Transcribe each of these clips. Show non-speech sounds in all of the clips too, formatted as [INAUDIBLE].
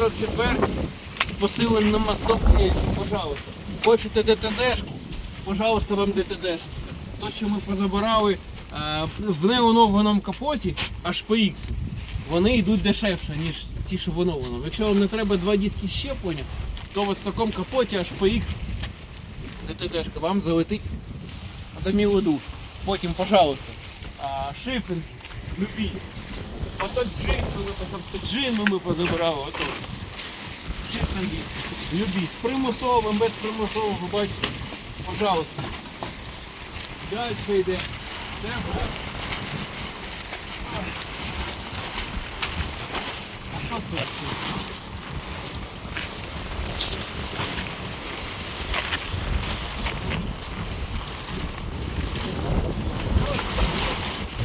44 з посиленим мостом Ельсі, пожалуйста. Хочете ДТДшку? Пожалуйста, вам ДТДшку. То, що ми позабирали е, в неоновленому капоті HPX, вони йдуть дешевше, ніж ті, що в оновленому. Якщо вам не треба два диски щеплення, то в такому капоті HPX ДТДшка вам залетить за мілу душу. Потім, пожалуйста, а, шифринг любі. Ото джин ми, тобто джин ми позабирали, ото. Шифринги любі. З примусовим, без примусового, бачите, пожалуйста. Далі йде. Це в. А що це?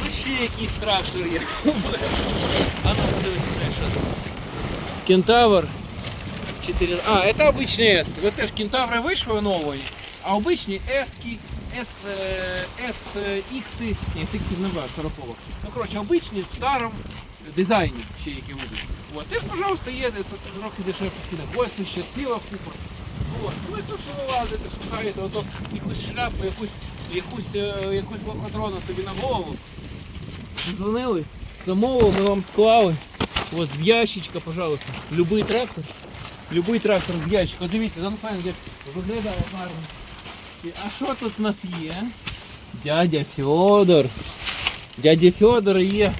Ну ще якийсь трактор є. А ну подивись, що це. Кентавр. 4... А, это обычные эски. Вот теж кентаври вийшли нові, а обичні ески, S, е, SX, ні, SX не брав, 40 Ну, коротше, обичні в старому дизайні ще які будуть. От, теж, пожалуйста, є, тут трохи дешевше ціна. Ось ще ціла купа. От, ви тут що ви лазите, шукаєте, ото якусь шляпу, якусь, якусь, е, якусь лохотрону собі на голову. Дзвонили, замовили, ми вам склали. От з ящичка, пожалуйста. Любий трактор. Любий трактор з ящика. Дивіться, Донфен як виглядає гарно. А що тут у нас є? Дядя Федор. Дядя Федор є.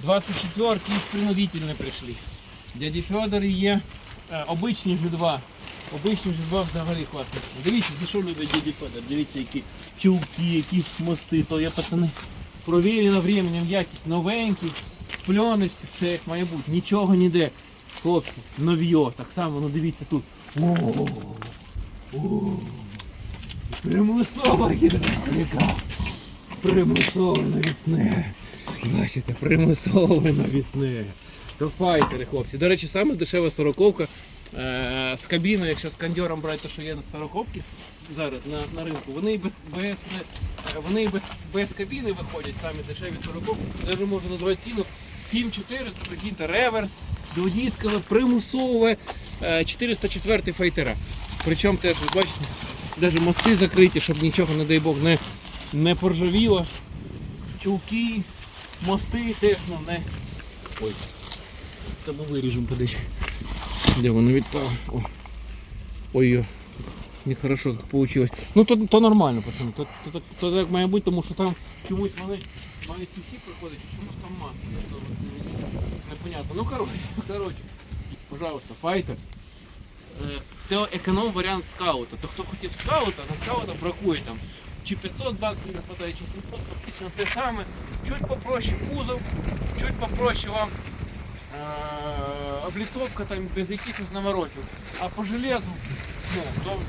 24 ки принудительно прийшли. Дяді Федор є е, обичні G2. Обичні G2 взагалі класно. Дивіться, за що любить дяді Федор. Дивіться, які чулки, які мости, то є пацани. Провірено временем якість, новенькі, в пленочці, все як має бути, нічого ніде. Хлопці, нов'йо, так само, ну дивіться тут. Примусова гідравліка. Примусове навісне. Бачите, примусове навісне. То файтери, хлопці. До речі, саме дешева сороковка. Е, з кабіною, якщо з кондьором брати, те, що є на сороковки с- зараз на, на ринку, вони без, без, вони без, без кабіни виходять, самі дешеві сороковки. Навіть можу назвати ціну 7400, прикиньте, реверс, дводіскове, примусове, е, 404 файтера. Причому теж, ви бачите, навіть мости закриті, щоб нічого, не дай Бог, не, не поржавіло. Чулки, мости теж ну, не. Ой. Тому виріжемо подивись. Де воно відпало? О. Ой, ой, нехорошо як получилось. Ну то, то нормально, пацани. То, то, то, то так має бути, тому що там чомусь вони мають сухі приходять, а чомусь там масло. То от мені Непонятно. Ну коротше, [LAUGHS] коротше. Пожалуйста, файтер. Е, Це економ варіант скаута. То хто хотів скаута, на скаута бракує там. Чи 500 баксів не хватає, чи 700, фактично те саме. Чуть попроще кузов, чуть попроще вам е, облицовка там без якихось наворотів. А по железу, ну, то